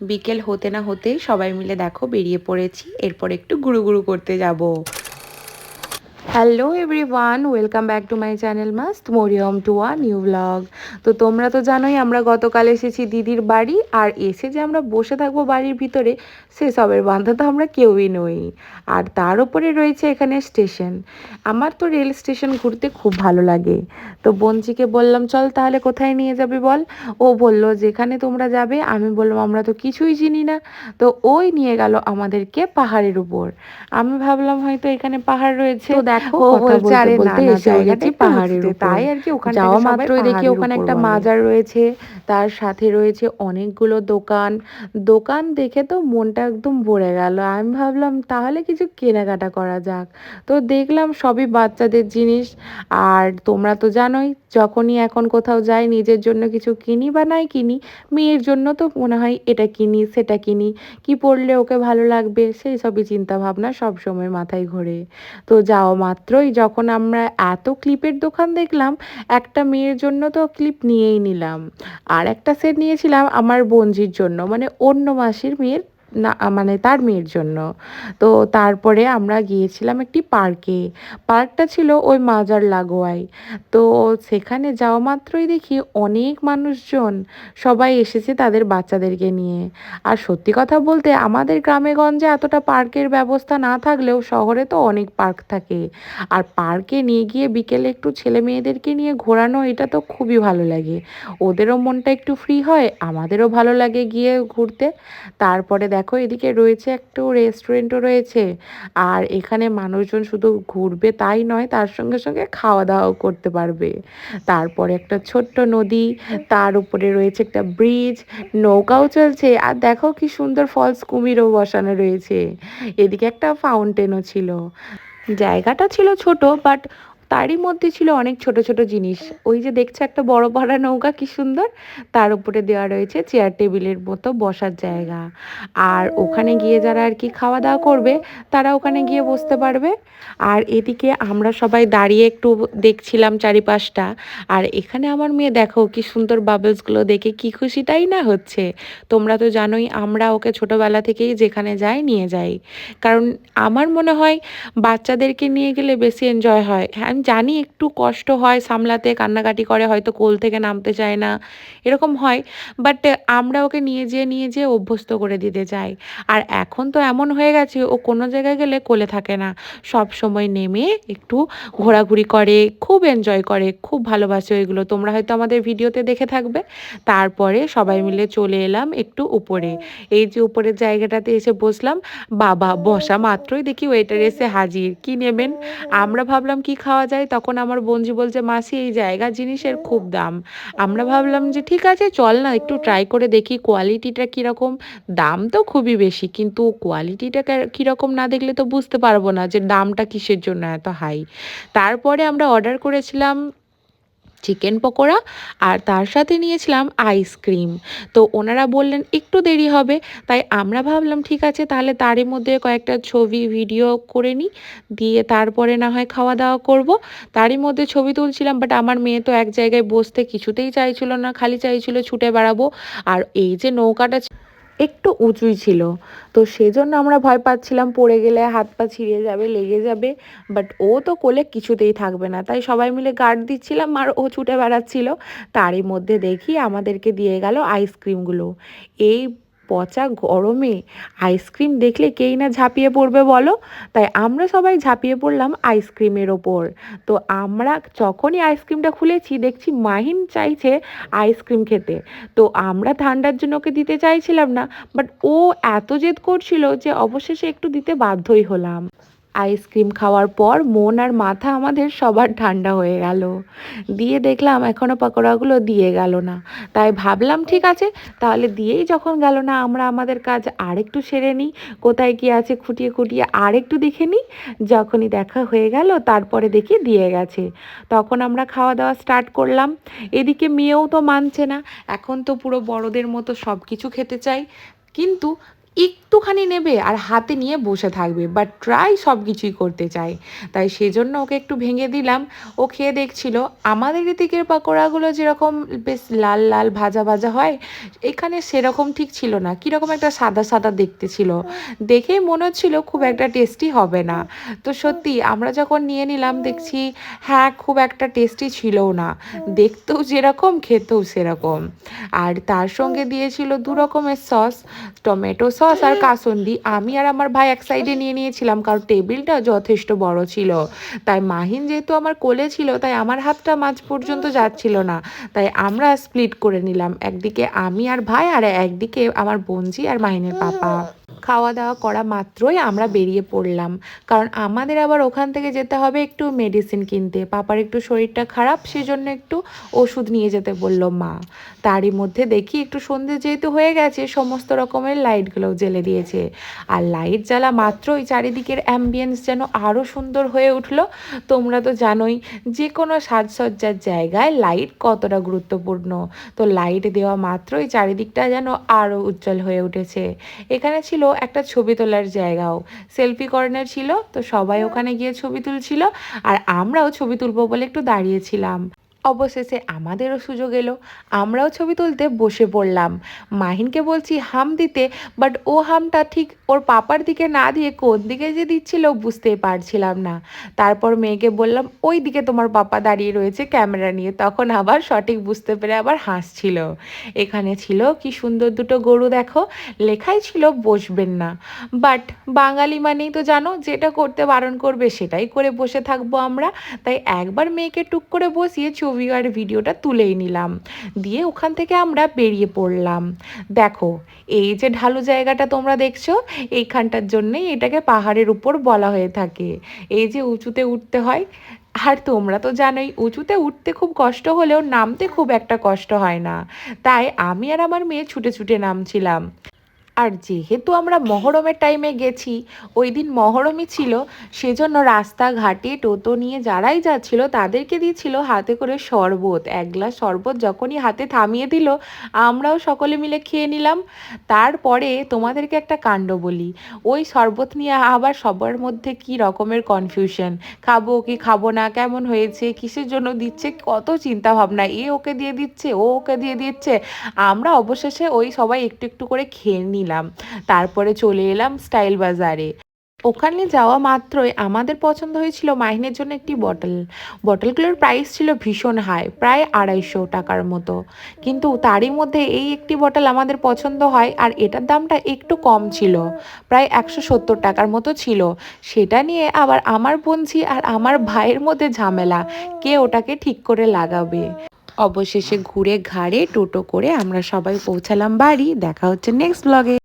বিকেল হতে না হতেই সবাই মিলে দেখো বেরিয়ে পড়েছি। এরপর একটু গুরু গুরু করতে যাব। Hello everyone welcome back to my channel must মরিয়ম টু আ নিউ ব্লগ তো তোমরা তো জানোই, আমরা গতকাল এসেছি দিদির বাড়ি, আর এসে যে আমরা বসে থাকব বাড়ির ভিতরে সেসবের বান্ধা তো আমরা কেউই নই। আর তার উপরে রয়েছে এখানে স্টেশন। আমার তো রেল স্টেশন ঘুরতে খুব ভালো লাগে। তো বঞ্চিকে বললাম, চল তাহলে কোথায় নিয়ে যাবে বল? ও বলল, যেখানে তোমরা যাবে, আমি বললাম, আমরা তো কিছুই চিনি না। তো ওই নিয়ে গেল আমাদেরকে পাহাড়ের উপর। আমি ভাবলাম, হয়তো এখানে পাহাড় রয়েছে। দেখো ও বলছে, বলতে আরে না, বলতে না, এসে গেছি পাহাড়ের উপর। তাই আর কি ওখান যাওয়া মাত্রই দেখি ওখানে একটা মাজার রয়েছে তার সাথে রয়েছে অনেকগুলো দোকান। দোকান দেখে তো মনটা একদম ভরে গেল। আমি ভাবলাম তাহলে কিছু কেনাকাটা করা যাক। তো দেখলাম সবই বাচ্চাদের জিনিস। আর তোমরা তো জানোই যখনই এখন কোথাও যাই নিজের জন্য কিছু কিনি বা নাই কিনি মেয়ের জন্য তো মনে হয় এটা কিনি সেটা কিনি। কি পড়লে ওকে ভালো লাগবে? সেই সবই চিন্তা ভাবনা সব সময় মাথায় ঘোরে। তো যাওয়া মাত্রই যখন আমরা এত ক্লিপের দোকান দেখলাম, একটা মেয়ের জন্য তো ক্লিপ নিয়েই নিলাম। আর একটা সেট নিয়েছিলাম আমার বোনজির জন্য মানে অন্য মাসির মেয়ের না মানে তার মেয়ের জন্য। তো তারপরে আমরা গিয়েছিলাম একটি পার্কে। পার্কটা ছিল ওই মাজার লাগোয়ায়। তো সেখানে যাওয়া মাত্রই দেখি অনেক মানুষজন সবাই এসেছে তাদের বাচ্চাদেরকে নিয়ে। আর সত্যি কথা বলতে আমাদের গ্রামে গঞ্জে এতটা পার্কের ব্যবস্থা না থাকলেও শহরে তো অনেক পার্ক থাকে। আর পার্কে নিয়ে গিয়ে বিকেলে একটু ছেলে মেয়েদেরকে নিয়ে ঘোরানো, এটা তো খুবই ভালো লাগে। ওদেরও মনটা একটু ফ্রি হয়, আমাদেরও ভালো লাগে গিয়ে ঘুরতে। তারপরে দেখো এদিকে রয়েছে একটু রেস্টুরেন্টও রয়েছে। আর এখানে মানুষজন শুধু ঘুরবে তাই নয়, তার সঙ্গে সঙ্গে খাওয়া দাওয়াও করতে পারবে। তারপরে একটা ছোট্ট নদী, তার উপরে রয়েছে একটা ব্রিজ নৌকাও চলছে। আর দেখো কি সুন্দর ফলস কুমিরও বসানো রয়েছে। এদিকে একটা ফাউন্টেনও ছিল। জায়গাটা ছিল ছোট বাট তারই মধ্যে ছিল অনেক ছোট ছোট জিনিস। ওই যে দেখছ একটা বড় পাড়া নৌকা কি সুন্দর? তার উপরে দেওয়া রয়েছে চেয়ার টেবিলের মতো বসার জায়গা। আর ওখানে গিয়ে যারা আর কি খাওয়া দাওয়া করবে, তারা ওখানে গিয়ে বসতে পারবে। আর এদিকে আমরা সবাই দাঁড়িয়ে একটু দেখছিলাম চারিপাশটা। আর এখানে আমার মেয়ে দেখো কি সুন্দর বাবলসগুলো দেখে কি খুশিটাই না হচ্ছে? তোমরা তো জানোই আমরা ওকে ছোটবেলা থেকেই যেখানে যাই নিয়ে যাই। কারণ আমার মনে হয় বাচ্চাদেরকে নিয়ে গেলে বেশি এনজয় হয়। হ্যাঁ জানি একটু কষ্ট হয় সামলাতে, কান্নাকাটি করে, হয়তো কোল থেকে নামতে চায় না, এরকম হয়। বাট আমরা ওকে নিয়ে যেয়ে নিয়ে যেয়ে অভ্যস্ত করে দিতে চাই। আর এখন তো এমন হয়ে গেছে, ও কোনো জায়গায় গেলে কোলে থাকে না। সব সময় নেমে একটু ঘোরাঘুরি করে, খুব এনজয় করে, খুব ভালোবাসে ওইগুলো। তোমরা হয়তো আমাদের ভিডিওতে দেখে থাকবে। তারপরে সবাই মিলে চলে এলাম একটু উপরে। এই যে উপরের জায়গাটাতে এসে বসলাম, বাবা বসা মাত্রই দেখি ওয়েটার এসে হাজির। কি নেবেন? আমরা ভাবলাম কি খাওয়া যায় তখন আমার বঞ্জি বলছে, মাসি, এই জায়গা জিনিসের খুব দাম। আমরা ভাবলাম যে, ঠিক আছে, চল না, একটু ট্রাই করে দেখি কোয়ালিটিটা কীরকম। দাম তো খুবই বেশি, কিন্তু কোয়ালিটিটা কীরকম না দেখলে তো বুঝতে পারব না যে, দামটা কিসের জন্য এত হাই তারপরে আমরা অর্ডার করেছিলাম চিকেন পকোড়া আর তার সাথে নিয়েছিলাম আইসক্রিম তো ওনারা বললেন, একটু দেরি হবে। তাই আমরা ভাবলাম, ঠিক আছে, তাহলে তারই মধ্যে কয়েকটা ছবি ভিডিও করে নিই। দিয়ে তারপরে না হয় খাওয়া দাওয়া করব। তারই মধ্যে ছবি তুলছিলাম বাট আমার মেয়ে তো এক জায়গায় বসতে কিছুতেই চাইছিল না, খালি চাইছিল ছুটে বেড়াবো। আর এই যে নৌকাটা একটু উঁচুই ছিল। তো সেজন্য আমরা ভয় পাচ্ছিলাম, পড়ে গেলে হাত পা ছিঁড়ে যাবে, লেগে যাবে। বাট ও তো কোলে কিছুতেই থাকবে না। তাই সবাই মিলে গার্ড দিচ্ছিলাম আর ও ছুটে বেড়াচ্ছিল। তারই মধ্যে দেখি আমাদেরকে দিয়ে গেল আইসক্রিমগুলো এই পচা গরমে আইসক্রিম দেখলে কেই না ঝাঁপিয়ে পড়বে বলো? তাই আমরা সবাই ঝাঁপিয়ে পড়লাম আইসক্রিমের ওপর। তো আমরা যখনই আইসক্রিমটা খুলেছি, দেখছি মাহিন চাইছে আইসক্রিম খেতে। তো আমরা ঠান্ডার জন্য ওকে দিতে চাইছিলাম না বাট ও এত জেদ করছিল যে অবশেষে একটু দিতে বাধ্যই হলাম। আইসক্রিম খাওয়ার পর মন আর মাথা আমাদের সবার ঠান্ডা হয়ে গেল। দিয়ে দেখলাম এখনও পকোড়াগুলো দিয়ে গেল না। তাই ভাবলাম, ঠিক আছে, তাহলে দিয়েই যখন গেল না, আমরা আমাদের কাজ আরেকটু সেরে নিই। কোথায় কি আছে খুঁটিয়ে খুঁটিয়ে আরেকটু দেখে নিই। যখনই দেখা হয়ে গেল, তারপরে দেখি দিয়ে গেছে। তখন আমরা খাওয়া দাওয়া স্টার্ট করলাম। এদিকে মেয়েও তো মানছে না। এখন তো পুরো বড়দের মতো সব কিছু খেতে চাই। কিন্তু একটুখানি নেবে আর হাতে নিয়ে বসে থাকবে বাট ট্রাই সব কিছুই করতে চায়। তাই সেজন্য ওকে একটু ভেঙে দিলাম। ও খেয়ে দেখছিল, আমাদের এদিকের পাকোড়াগুলো যেরকম বেশ লাল লাল ভাজা ভাজা হয়, এখানে সেরকম ঠিক ছিল না, কীরকম একটা সাদা সাদা দেখতে ছিল। দেখেই মনে হচ্ছিল খুব একটা টেস্টি হবে না। তো সত্যি, আমরা যখন নিয়ে নিলাম, দেখছি হ্যাঁ খুব একটা টেস্টি ছিলও না। দেখতেও যেরকম, খেতেও সেরকম। আর তার সঙ্গে দিয়েছিল দু রকমের সস টমেটো সস আর কাসন্দি। আমি আর আমার ভাই এক সাইডে নিয়ে নিয়েছিলাম, কারণ টেবিলটা যথেষ্ট বড় ছিল। তাই মাহিন যেহেতু আমার কোলে ছিল, তাই আমার হাতটা মাঝ পর্যন্ত যাচ্ছিল না। তাই আমরা স্প্লিট করে নিলাম, একদিকে আমি আর ভাই আর একদিকে আমার বোনজি আর মাহিনের পাপা। খাওয়া দাওয়া করা মাত্রই আমরা বেরিয়ে পড়লাম। কারণ আমাদের আবার ওখান থেকে যেতে হবে একটু মেডিসিন কিনতে। পাপার একটু শরীরটা খারাপ, সেজন্য একটু ওষুধ নিয়ে যেতে বলল মা। তারই মধ্যে দেখি একটু সন্ধে যেহেতু হয়ে গেছে, সমস্ত রকমের লাইটগুলো জ্বেলে দিয়েছে। আর লাইট জ্বালা মাত্রই চারিদিকের অ্যাম্বিয়েন্স যেন আরও সুন্দর হয়ে উঠল। তোমরা তো জানোই যে কোনো সাজসজ্জার জায়গায় লাইট কতটা গুরুত্বপূর্ণ। তো লাইট দেওয়া মাত্রই চারিদিকটা যেন আরও উজ্জ্বল হয়ে উঠেছে। এখানে ছিল একটা ছবি তোলার জায়গাও। সেলফি কর্নার ছিল তো সবাই ওখানে গিয়ে ছবি তুলছিল আর আমরাও ছবি তুলবো বলে একটু দাঁড়িয়েছিলাম। অবশেষে আমাদেরও সুযোগ এলো। আমরাও ছবি তুলতে বসে পড়লাম। মাহিনকে বলছি, হাম দিতে। বাট ও হামটা ঠিক ওর পাপার দিকে না দিয়ে কোন দিকে যে দিচ্ছিল বুঝতেই পারছিলাম না। তারপর মেয়েকে বললাম, ওই দিকে তোমার পাপা দাঁড়িয়ে রয়েছে ক্যামেরা নিয়ে। তখন আবার সঠিক বুঝতে পেরে আবার হাসছিল। এখানে ছিল, কি সুন্দর দুটো গরু দেখো। লেখাই ছিল, বসবেন না। বাট বাঙালি মানেই তো জানো, যেটা করতে বারণ করবে সেটাই করে বসে থাকব আমরা। তাই একবার মেয়েকে টুক করে বসিয়ে ছবি আর ভিডিওটা তুলেই নিলাম। দিয়ে ওখান থেকে আমরা বেরিয়ে পড়লাম। দেখো, এই যে ঢালু জায়গাটা তোমরা দেখছ, এইখানটার জন্যেই এটাকে পাহাড়ের উপর বলা হয়ে থাকে। এই যে উঁচুতে উঠতে হয়, আর তোমরা তো জানোই, উঁচুতে উঠতে খুব কষ্ট হলেও নামতে খুব একটা কষ্ট হয় না। তাই আমি আর আমার মেয়ে ছুটে ছুটে নামছিলাম। আর যেহেতু আমরা মহরমের টাইমে গেছি, ওই দিন মহরমই ছিল, সেজন্য রাস্তাঘাটে টোটো নিয়ে যারাই যাচ্ছিল, তাদেরকে দিচ্ছিল হাতে করে শরবত। এক গ্লাস শরবত যখনই হাতে থামিয়ে দিল, আমরাও সকলে মিলে খেয়ে নিলাম। তারপরে তোমাদেরকে একটা কাণ্ড বলি। ওই শরবত নিয়ে আবার সবার মধ্যে কি রকমের কনফিউশন খাব কি খাব না? কেমন হয়েছে? কিসের জন্য দিচ্ছে? কত চিন্তা ভাবনা এ ওকে দিয়ে দিচ্ছে, ও ওকে দিয়ে দিচ্ছে। আমরা অবশেষে ওই সবাই একটু একটু করে খেয়ে নিলাম। তারপরে চলে এলাম স্টাইল বাজারে। ওখানে যাওয়া মাত্রই আমাদের পছন্দ হয়েছিল মাহিনের জন্য একটি বটল। বটলগুলোর প্রাইস ছিল ভীষণ হাই প্রায় আড়াইশো টাকার মতো। কিন্তু তারই মধ্যে এই একটি বটল আমাদের পছন্দ হয় আর এটার দামটা একটু কম ছিল, প্রায় একশো সত্তর টাকার মতো ছিল। সেটা নিয়ে আবার আমার বোনঝি আর আমার ভাইয়ের মধ্যে ঝামেলা, কে ওটাকে ঠিক করে লাগাবে। অবশেষে ঘুরে ঘাড়ে টোটো করে আমরা সবাই পৌঁছালাম বাড়ি। দেখা হচ্ছে নেক্সট ব্লগে